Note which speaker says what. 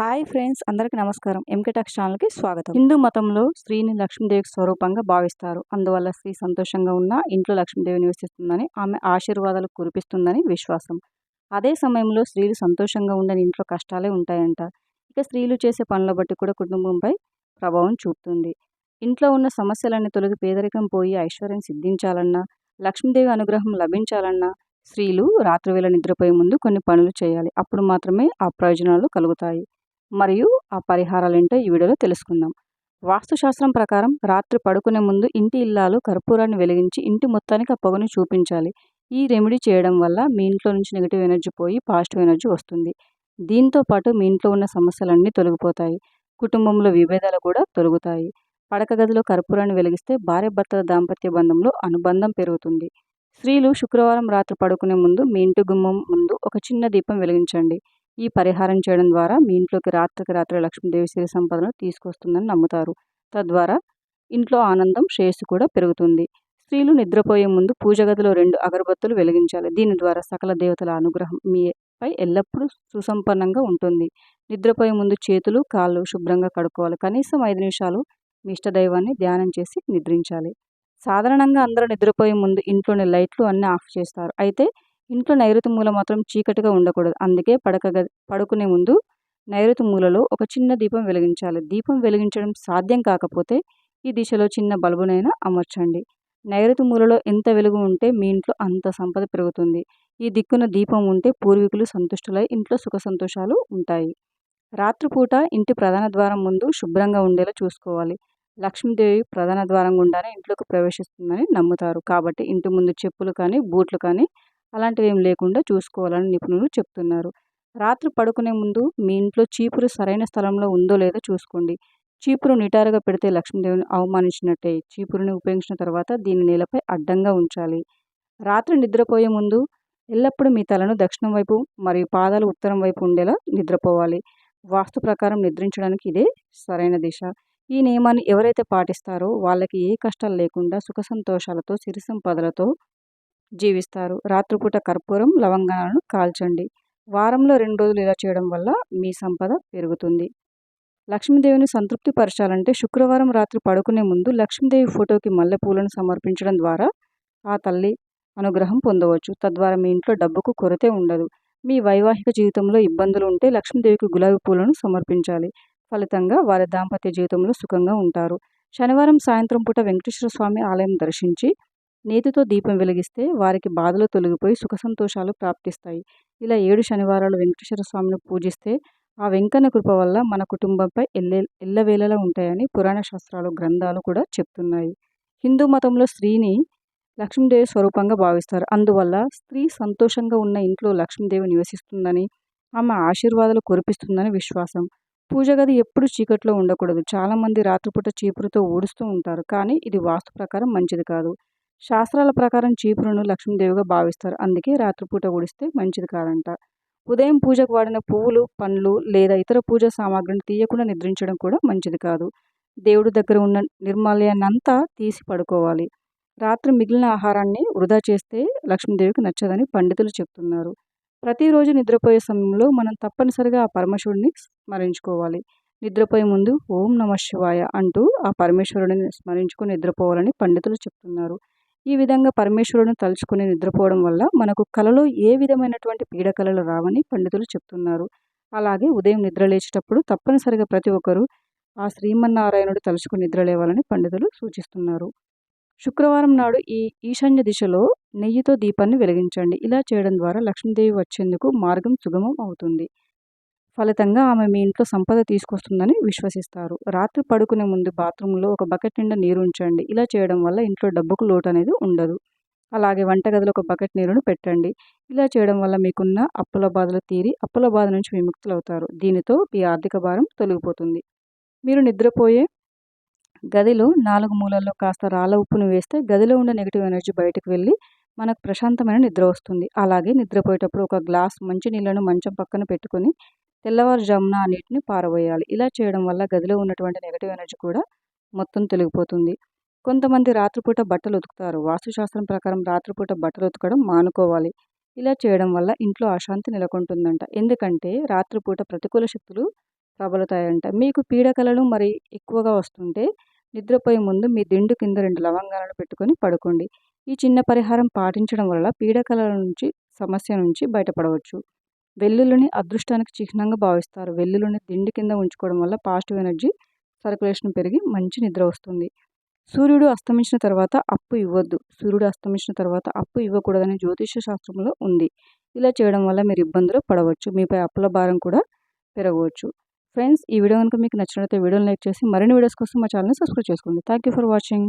Speaker 1: Hi friends అందరికీ నమస్కారం. ఎంకెటాక్స్ ఛానల్కి స్వాగతం. హిందూ మతంలో స్త్రీని లక్ష్మీదేవికి స్వరూపంగా భావిస్తారు. అందువల్ల స్త్రీ సంతోషంగా ఉన్న ఇంట్లో లక్ష్మీదేవి నివసిస్తుందని ఆమె ఆశీర్వాదాలు కురిపిస్తుందని విశ్వాసం. అదే సమయంలో స్త్రీలు సంతోషంగా ఉండని ఇంట్లో కష్టాలే ఉంటాయంట. ఇక స్త్రీలు చేసే పనుల బట్టి కూడా కుటుంబంపై ప్రభావం చూపుతుంది. ఇంట్లో ఉన్న సమస్యలన్నీ తొలగి పేదరికం పోయి ఐశ్వర్యం సిద్ధించాలన్నా లక్ష్మీదేవి అనుగ్రహం లభించాలన్నా స్త్రీలు రాత్రివేళ నిద్రపోయే ముందు కొన్ని పనులు చేయాలి. అప్పుడు మాత్రమే ఆ ప్రయోజనాలు కలుగుతాయి. మరియు ఆ పరిహారాలు ఏంటో ఈ వీడియోలో తెలుసుకుందాం. వాస్తుశాస్త్రం ప్రకారం రాత్రి పడుకునే ముందు ఇంటి ఇల్లాలు కర్పూరాన్ని వెలిగించి ఇంటి మొత్తానికి ఆ పొగను చూపించాలి. ఈ రెమెడీ చేయడం వల్ల మీ ఇంట్లో నుంచి నెగిటివ్ ఎనర్జీ పోయి పాజిటివ్ ఎనర్జీ వస్తుంది. దీంతో పాటు మీ ఇంట్లో ఉన్న సమస్యలన్నీ తొలగిపోతాయి. కుటుంబంలో విభేదాలు కూడా తొలగుతాయి. పడక గదిలో కర్పూరాన్ని వెలిగిస్తే భార్య భర్తల దాంపత్య బంధంలో అనుబంధం పెరుగుతుంది. స్త్రీలు శుక్రవారం రాత్రి పడుకునే ముందు మీ ఇంటి గుమ్మం ముందు ఒక చిన్న దీపం వెలిగించండి. ఈ పరిహారం చేయడం ద్వారా మీ ఇంట్లోకి రాత్రికి రాత్రి లక్ష్మీదేవి సిరి సంపదను తీసుకొస్తుందని నమ్ముతారు. తద్వారా ఇంట్లో ఆనందం శ్రేయస్సు కూడా పెరుగుతుంది. స్త్రీలు నిద్రపోయే ముందు పూజ గదిలో రెండు అగరబత్తులు వెలిగించాలి. దీని ద్వారా సకల దేవతల అనుగ్రహం మీపై ఎల్లప్పుడూ సుసంపన్నంగా ఉంటుంది. నిద్రపోయే ముందు చేతులు కాళ్ళు శుభ్రంగా కడుక్కోవాలి. కనీసం ఐదు నిమిషాలు మీ ఇష్టదైవాన్ని ధ్యానం చేసి నిద్రించాలి. సాధారణంగా అందరూ నిద్రపోయే ముందు ఇంట్లోని లైట్లు అన్నీ ఆఫ్ చేస్తారు. అయితే ఇంట్లో నైరుతి మూల మాత్రం చీకటిగా ఉండకూడదు. అందుకే పడక పడుకునే ముందు నైరుతి మూలలో ఒక చిన్న దీపం వెలిగించాలి. దీపం వెలిగించడం సాధ్యం కాకపోతే ఈ దిశలో చిన్న బల్బునైనా అమర్చండి. నైరుతి మూలలో ఎంత వెలుగు ఉంటే మీ ఇంట్లో అంత సంపద పెరుగుతుంది. ఈ దిక్కున దీపం ఉంటే పూర్వీకులు సంతుష్టులై ఇంట్లో సుఖ సంతోషాలు ఉంటాయి. రాత్రిపూట ఇంటి ప్రధాన ద్వారం ముందు శుభ్రంగా ఉండేలా చూసుకోవాలి. లక్ష్మీదేవి ప్రధాన ద్వారం గుండానే ఇంట్లోకి ప్రవేశిస్తుందని నమ్ముతారు. కాబట్టి ఇంటి ముందు చెప్పులు కానీ బూట్లు కానీ అలాంటివి ఏం లేకుండా చూసుకోవాలని నిపుణులు చెప్తున్నారు. రాత్రి పడుకునే ముందు మీ ఇంట్లో చీపురు సరైన స్థలంలో ఉందో లేదో చూసుకోండి. చీపురు నిటారుగా పెడితే లక్ష్మీదేవిని అవమానించినట్టే. చీపురుని ఉపయోగించిన తర్వాత దీని నేలపై అడ్డంగా ఉంచాలి. రాత్రి నిద్రపోయే ముందు ఎల్లప్పుడూ మీ తలను దక్షిణం వైపు మరియు పాదాలు ఉత్తరం వైపు ఉండేలా నిద్రపోవాలి. వాస్తు ప్రకారం నిద్రించడానికి ఇదే సరైన దిశ. ఈ నియమాన్ని ఎవరైతే పాటిస్తారో వాళ్ళకి ఏ కష్టాలు లేకుండా సుఖ సంతోషాలతో సిరి సంపదలతో జీవిస్తారు. రాత్రిపూట కర్పూరం లవంగాలను కాల్చండి. వారంలో రెండు రోజులు ఇలా చేయడం వల్ల మీ సంపద పెరుగుతుంది. లక్ష్మీదేవిని సంతృప్తి పరచాలంటే శుక్రవారం రాత్రి పడుకునే ముందు లక్ష్మీదేవి ఫోటోకి మల్లెపూలను సమర్పించడం ద్వారా ఆ తల్లి అనుగ్రహం పొందవచ్చు. తద్వారా మీ ఇంట్లో డబ్బుకు కొరతే ఉండదు. మీ వైవాహిక జీవితంలో ఇబ్బందులు ఉంటే లక్ష్మీదేవికి గులాబీ పూలను సమర్పించాలి. ఫలితంగా వారి దాంపత్య జీవితంలో సుఖంగా ఉంటారు. శనివారం సాయంత్రం పూట వెంకటేశ్వర స్వామి ఆలయం దర్శించి నేతితో దీపం వెలిగిస్తే వారికి బాధలు తొలగిపోయి సుఖ సంతోషాలు ప్రాప్తిస్తాయి. ఇలా ఏడు శనివారాలు వెంకటేశ్వర స్వామిని పూజిస్తే ఆ వెంకన్న కృప వల్ల మన కుటుంబంపై ఎల్లె ఎల్లవేళలా ఉంటాయని పురాణ శాస్త్రాలు గ్రంథాలు కూడా చెప్తున్నాయి. హిందూ మతంలో స్త్రీని లక్ష్మీదేవి స్వరూపంగా భావిస్తారు. అందువల్ల స్త్రీ సంతోషంగా ఉన్న ఇంట్లో లక్ష్మీదేవి నివసిస్తుందని ఆమె ఆశీర్వాదాలు కురిపిస్తుందని విశ్వాసం. పూజ గది ఎప్పుడు చీకట్లో ఉండకూడదు. చాలామంది రాత్రిపూట చీపురుతో ఊడుస్తూ ఉంటారు. కానీ ఇది వాస్తు ప్రకారం మంచిది కాదు. శాస్త్రాల ప్రకారం చీపురును లక్ష్మీదేవిగా భావిస్తారు. అందుకే రాత్రిపూట ఉడిస్తే మంచిది కాదంట. ఉదయం పూజకు వాడిన పువ్వులు పండ్లు లేదా ఇతర పూజ సామాగ్రిని తీయకుండా నిద్రించడం కూడా మంచిది కాదు. దేవుడి దగ్గర ఉన్న నిర్మాల్యాన్నంతా తీసి పడుకోవాలి. రాత్రి మిగిలిన ఆహారాన్ని వృధా చేస్తే లక్ష్మీదేవికి నచ్చదని పండితులు చెప్తున్నారు. ప్రతిరోజు నిద్రపోయే సమయంలో మనం తప్పనిసరిగా ఆ పరమేశ్వరుడిని స్మరించుకోవాలి. నిద్రపోయే ముందు ఓం నమ శివాయ అంటూ ఆ పరమేశ్వరుడిని స్మరించుకుని నిద్రపోవాలని పండితులు చెప్తున్నారు. ఈ విధంగా పరమేశ్వరుని తలుచుకుని నిద్రపోవడం వల్ల మనకు కలలో ఏ విధమైనటువంటి పీడకలలు రావని పండితులు చెప్తున్నారు. అలాగే ఉదయం నిద్ర లేచేటప్పుడు తప్పనిసరిగా ప్రతి ఒక్కరూ ఆ శ్రీమన్నారాయణుడు తలుచుకుని నిద్రలేవాలని పండితులు సూచిస్తున్నారు. శుక్రవారం నాడు ఈ ఈశాన్య దిశలో నెయ్యితో దీపాన్ని వెలిగించండి. ఇలా చేయడం ద్వారా లక్ష్మీదేవి వచ్చేందుకు మార్గం సుగమం అవుతుంది. ఫలితంగా ఆమె మీ ఇంట్లో సంపద తీసుకొస్తుందని విశ్వసిస్తారు. రాత్రి పడుకునే ముందు బాత్రూంలో ఒక బకెట్ నిండా నీరు ఉంచండి. ఇలా చేయడం వల్ల ఇంట్లో డబ్బుకు లోటు అనేది ఉండదు. అలాగే వంటగదిలో ఒక బకెట్ నీరును పెట్టండి. ఇలా చేయడం వల్ల మీకున్న అప్పుల బాధలు తీరి అప్పుల బాధ నుంచి విముక్తులు అవుతారు దీనితో మీ ఆర్థిక భారం తొలగిపోతుంది. మీరు నిద్రపోయే గదిలో నాలుగు మూలల్లో కాస్త రాళ్ళ ఉప్పును వేస్తే గదిలో ఉన్న నెగిటివ్ ఎనర్జీ బయటకు వెళ్ళి మనకు ప్రశాంతమైన నిద్ర వస్తుంది. అలాగే నిద్రపోయేటప్పుడు ఒక గ్లాస్ మంచి నీళ్ళను మంచం పక్కన పెట్టుకొని తెల్లవారుజామున ఆ నీటిని పారబోయాలి. ఇలా చేయడం వల్ల గదిలో ఉన్నటువంటి నెగటివ్ ఎనర్జీ కూడా మొత్తం తొలగిపోతుంది. కొంతమంది రాత్రిపూట బట్టలు ఉతుకుతారు. వాస్తుశాస్త్రం ప్రకారం రాత్రిపూట బట్టలు ఉతకడం మానుకోవాలి. ఇలా చేయడం వల్ల ఇంట్లో అశాంతి నెలకొంటుందంట. ఎందుకంటే రాత్రిపూట ప్రతికూల శక్తులు ప్రబలుతాయంట. మీకు పీడకలలు మరి ఎక్కువగా వస్తుంటే నిద్రపోయే ముందు మీ దిండు కింద రెండు లవంగాలను పెట్టుకొని పడుకోండి. ఈ చిన్న పరిహారం పాటించడం వల్ల పీడకలల నుంచి సమస్య నుంచి బయటపడవచ్చు. వెల్లుల్లిని అదృష్టానికి చిహ్నంగా భావిస్తారు. వెల్లుల్లిని దిండి కింద ఉంచుకోవడం వల్ల పాజిటివ్ ఎనర్జీ సర్క్యులేషన్ పెరిగి మంచి నిద్ర వస్తుంది. సూర్యుడు అస్తమించిన తర్వాత అప్పు ఇవ్వద్దు. సూర్యుడు అస్తమించిన తర్వాత అప్పు ఇవ్వకూడదని జ్యోతిష శాస్త్రంలో ఉంది. ఇలా చేయడం వల్ల మీరు ఇబ్బందులు పడవచ్చు. మీపై అప్పుల భారం కూడా పెరగవచ్చు. ఫ్రెండ్స్ ఈ వీడియో కనుక మీకు నచ్చినట్లయితే వీడియోని లైక్ చేసి మరిన్ని వీడియోస్ కోసం మా ఛానల్ని సబ్స్క్రైబ్ చేసుకోండి. Thank you for watching.